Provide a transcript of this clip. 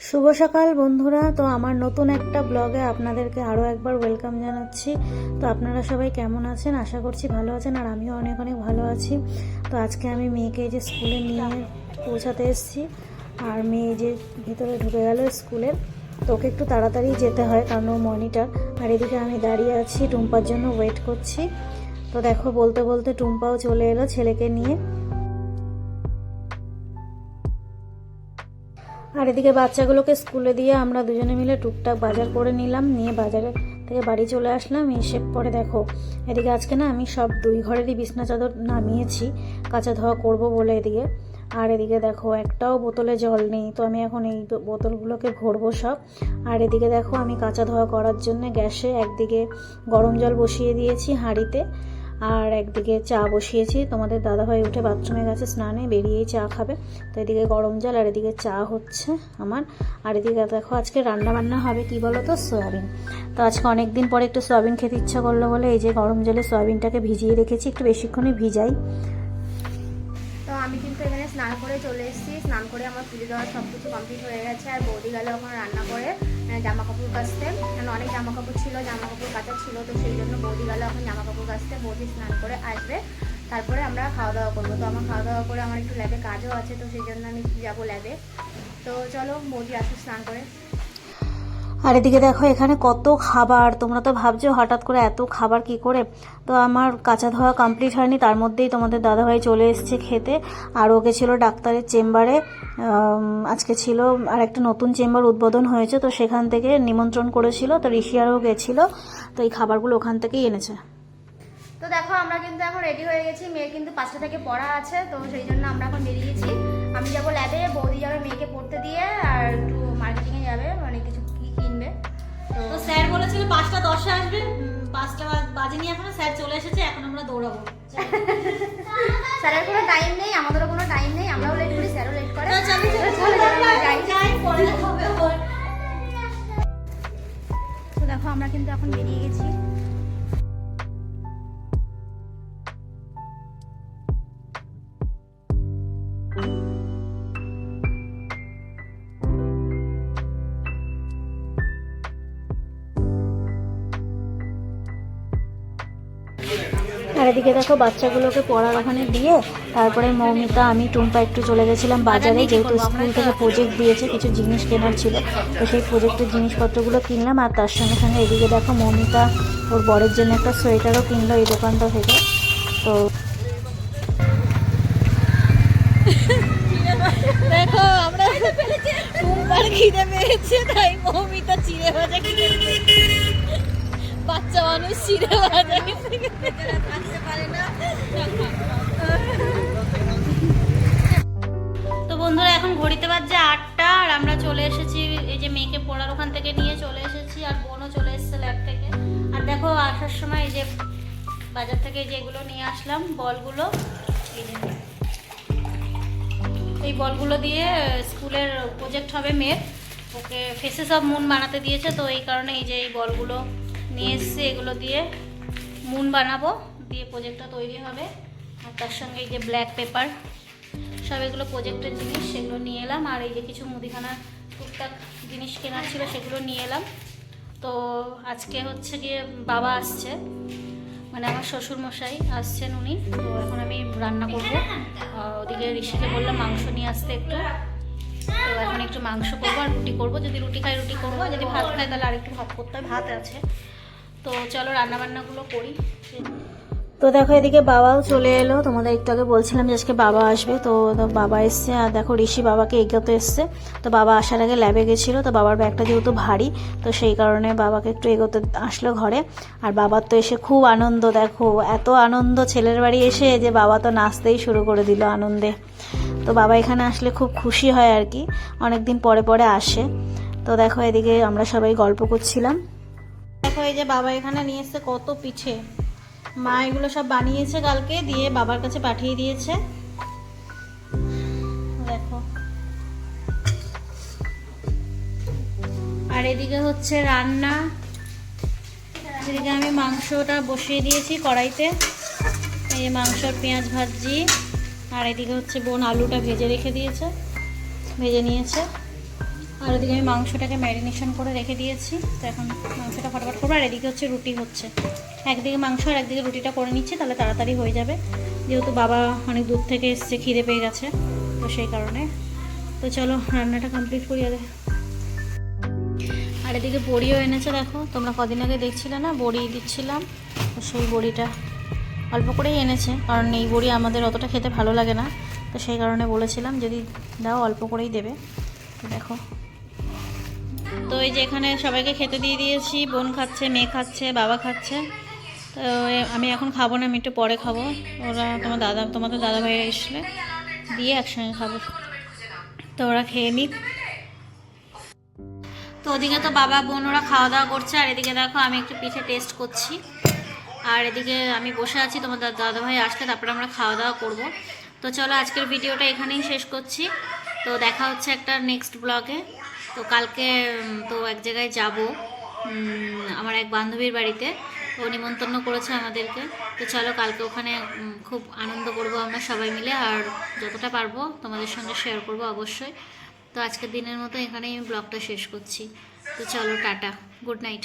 শুভ সকাল বন্ধুরা। তো আমার নতুন একটা ব্লগে আপনাদেরকে আরও একবার ওয়েলকাম জানাচ্ছি। তো আপনারা সবাই কেমন আছেন? আশা করছি ভালো আছেন আর আমিও অনেক অনেক ভালো আছি। তো আজকে আমি মেয়েকে যে স্কুলে নিয়ে পৌঁছাতে এসেছি। আর মেয়ে যে ভিতরে ঢুকে গেল স্কুলের তো ওকে একটু তাড়াতাড়ি যেতে হয় কারণ ও মনিটার আর এদিকে আমি দাঁড়িয়ে আছি টুম্পার জন্য ওয়েট করছি। তো দেখো বলতে বলতে টুম্পাও চলে এলো ছেলেকে নিয়ে। আর এদিকে বাচ্চাগুলোকে স্কুলে দিয়ে আমরা দুজনে মিলে টুকটাক বাজার করে নিলাম, নিয়ে বাজারে থেকে বাড়ি চলে আসলাম। এসে পরে দেখো, এদিকে আজকে না আমি সব দুই ঘরেরই বিছনা চাদর নামিয়েছি, কাঁচা ধোয়া করব বলে এদিকে। আর এদিকে দেখো, একটাও বোতলে জল নেই, তো আমি এখন এই বোতলগুলোকে ভরবো সব। আর এদিকে দেখো, আমি কাঁচা ধোয়া করার জন্য গ্যাসে একদিকে গরম জল বসিয়ে দিয়েছি হাঁড়িতে। আর একদিকে চা বসিয়েছি। তোমাদের দাদাভাই উঠে বাথরুমে গেছে স্নানে, বেরিয়েই চা খাবে। তো এদিকে গরম জল আর এদিকে চা হচ্ছে আমার। আর এদিকে দেখো, আজকে রান্না বান্না হবে কি বলো তো সয়াবিন। তো আজকে অনেক দিন পরে একটু সয়াবিন খেতে ইচ্ছা করল বলে এই যে গরম জলে সয়াবিনটাকে ভিজিয়ে রেখেছি, একটু বেশিক্ষণই ভিজাই। আমি কিন্তু এখানে স্নান করে চলে এসেছি। স্নান করে আমার পুজো দেওয়ার সব কিছু কমপ্লিট হয়ে গেছে আর বৌদি গেল এখন রান্না করে জামা কাপড় কাচতে। কারণ অনেক জামা কাপড় ছিল জামা কাপড় কাচা ছিল, তো সেই জন্য বৌদি গেল এখন জামা কাপড় কাচতে। বৌদি স্নান করে আসবে। তারপরে আমরা খাওয়া দাওয়া করব। তো আমার খাওয়া দাওয়া করে আমার একটু ল্যাবে কাজও আছে, তো সেই জন্য আমি যাব ল্যাবে। তো চলো বৌদি আসুক স্নান করে। আর এদিকে দেখো, এখানে কত খাবার। তোমরা তো ভাবছ হঠাৎ করে এত খাবার কি করে? তো আমার কাঁচা ধোয়া কমপ্লিট হয়নি, তার মধ্যেই তোমাদের দাদাভাই চলে এসেছে খেতে। আর ওকে ছিল ডাক্তারের চেম্বারে। আজকে ছিল আর একটা নতুন চেম্বার উদ্বোধন হয়েছে, তো সেখান থেকে নিমন্ত্রণ করেছিল, তো ঋষিয়ারও গেছিল, তো এই খাবারগুলো ওখান থেকেই এনেছে। তো দেখো, আমরা কিন্তু এখন রেডি হয়ে গেছি। মেয়ের কিন্তু পাঁচটা থেকে পড়া আছে, তো সেই জন্য আমরা এখন বেরিয়েছি। আমি যাব ল্যাবে বৌদি যাবে পাঁচটা দশে আসবে। পাঁচটা বাজে বাজেনি এখনও স্যার চলে এসেছে এখন আমরা দৌড়াবো। স্যারের কোনো টাইম নেই আমাদেরও কোনো টাইম নেই আমরাও লেট করি স্যারও লেট করে। দেখো আমরা কিন্তু এখন বেরিয়ে গেছি। এদিকে দেখো বাচ্চাগুলোকে পড়ার ওখানে দিয়ে তারপরে মৌমিতা আমি টুম্পা একটু চলে গেছিলাম বাজারে যেহেতু স্কুল থেকে প্রজেক্ট দিয়েছে কিছু জিনিস কেনার ছিল। তো সেই প্রজেক্টের জিনিসপত্রগুলো কিনলাম আর তার সঙ্গে সঙ্গে এদিকে দেখো মৌমিতা ওর বরের জন্য একটা সোয়েটারও কিনলো এই দোকানটা থেকে। তো দেখো আমরা টুম্পার খিদে পেয়েছে তাই মৌমিতা চিড়ে ভাজা কিনে বাচ্চা মানুষ চিড়ে ভাজা তো বন্ধুরা, এখন ঘড়িতে বাজছে আটটা, আর আমরা চলে এসেছি, এই যে মেয়েকে পড়ার ওখান থেকে নিয়ে চলে এসেছি, আর বোনও চলে এসেছে ল্যাব থেকে। আর দেখো, আসার সময় এই যে বাজার থেকে যেগুলো নিয়ে আসলাম, বলগুলো। এই বলগুলো দিয়ে স্কুলের প্রজেক্ট হবে মেয়ের। ওকে ফেসেস অফ মুন বানাতে দিয়েছে, তো এই কারণে এই যে এই বলগুলো নিয়ে এসছে, এগুলো দিয়ে মুন বানাবো। দিয়ে প্রজেক্টটা তৈরি হবে। আর তার সঙ্গে এই যে ব্ল্যাক পেপার সব এগুলো প্রজেক্টের জিনিস, সেগুলো নিয়ে এলাম। আর এই যে কিছু মুদিখানা টুকটাক জিনিস কেনার ছিল, সেগুলো নিয়ে এলাম। তো আজকে হচ্ছে গিয়ে বাবা আসছে মানে আমার শ্বশুর মশাই আসছেন উনি। তো এখন আমি রান্না করব। আর ওদিকে ঋষিকে বললাম মাংস নিয়ে আসতে একটু। তো এখন একটু মাংস করব আর রুটি করব। যদি রুটি খাই রুটি করব। আর যদি ভাত খাই তাহলে আরেকটু ভাত করতে হবে ভাত আছে। তো চলো রান্না বান্নাগুলো করি। তো দেখো, এদিকে বাবাও চলে এলো। তোমাদের একটু আগে বলছিলাম যে আজকে বাবা আসবে। তো বাবা এসছে, আর দেখো, ঋষি বাবাকে এগোতে এসছে। তো বাবা আসার আগে ল্যাবে গেছিল। তো বাবার ব্যাগটা যেহেতু ভারী, তো সেই কারণে বাবাকে একটু এগোতে আসলো ঘরে। আর বাবার তো এসে খুব আনন্দ, দেখো, এত আনন্দ। ছেলের বাড়ি এসে যে বাবা তো নাচতেই শুরু করে দিল আনন্দে। তো বাবা এখানে আসলে খুব খুশি হয় আর কি। অনেকদিন পরে পরে আসে। তো দেখো, এদিকে আমরা সবাই গল্প করছিলাম। দেখো, এই যে বাবা এখানে নিয়ে এসছে কত পিঠে। মা এগুলো সব বানিয়েছে কালকে, দিয়ে বাবার কাছে পাঠিয়ে দিয়েছে। দেখো। আর এদিকে হচ্ছে রান্না। এদিকে আমি মাংসটা বসিয়ে দিয়েছি কড়াইতে। এই মাংসর পেঁয়াজ ভাজি, আর এদিকে হচ্ছে বোন আলুটা ভেজে রেখে দিয়েছে, ভেজে নিয়েছে। আর ওদিকে আমি মাংসটাকে ম্যারিনেশন করে রেখে দিয়েছি। তো এখন মাংসটা ফটাফট করব, আর এদিকে হচ্ছে রুটি হচ্ছে। একদিকে মাংস আর একদিকে রুটিটা করে নিচ্ছি, তাহলে তাড়াতাড়ি হয়ে যাবে। যেহেতু বাবা অনেক দূর থেকে এসছে, খিদে পেয়ে গেছে, তো সেই কারণে। তো চলো, রান্নাটা কমপ্লিট করি আগে। আর এদিকে বড়িও এনেছে, দেখো। তোমরা কদিন আগে দেখছিলে না? বড়ি দিচ্ছিলাম, তো সেই বড়িটা অল্প করেই এনেছে, কারণ এই বড়ি আমাদের অতটা খেতে ভালো লাগে না। তো সেই কারণে বলেছিলাম, যদি দাও, অল্প করেই দেবে। দেখো। তো এই যে এখানে সবাইকে খেতে দিয়ে দিয়েছি, বোন খাচ্ছে, মেয়ে খাচ্ছে, বাবা খাচ্ছে। তো আমি এখন খাব না, আমি একটু পরে খাব। ওরা তোমার দাদা, তোমাদের দাদা ভাই এসলে দিয়ে একসঙ্গে খাব। তো ওরা খেয়ে নিক। তো ওদিকে তো বাবা, বোন ওরা খাওয়া দাওয়া করছে, আর এদিকে দেখো আমি একটু পিঠে টেস্ট করছি। আর এদিকে আমি বসে আছি, তোমার দা- দাদাভাই আসলে তারপরে আমরা খাওয়া দাওয়া করব। তো চলো আজকের ভিডিওটা এখানেই শেষ করছি। তো দেখা হচ্ছে একটা নেক্সট ব্লগে তো কালকে তো এক জায়গায় যাব আমার এক বান্ধবীর বাড়িতে। ও নিমন্ত্রণ করেছে আমাদেরকে। তো চলো, কালকে ওখানে খুব আনন্দ করব আমরা সবাই মিলে। আর যতটা পারব তোমাদের সঙ্গে শেয়ার করব অবশ্যই। তো আজকের দিনের মতো এখানেই আমি ব্লগটা শেষ করছি। তো চলো, টাটা। Good night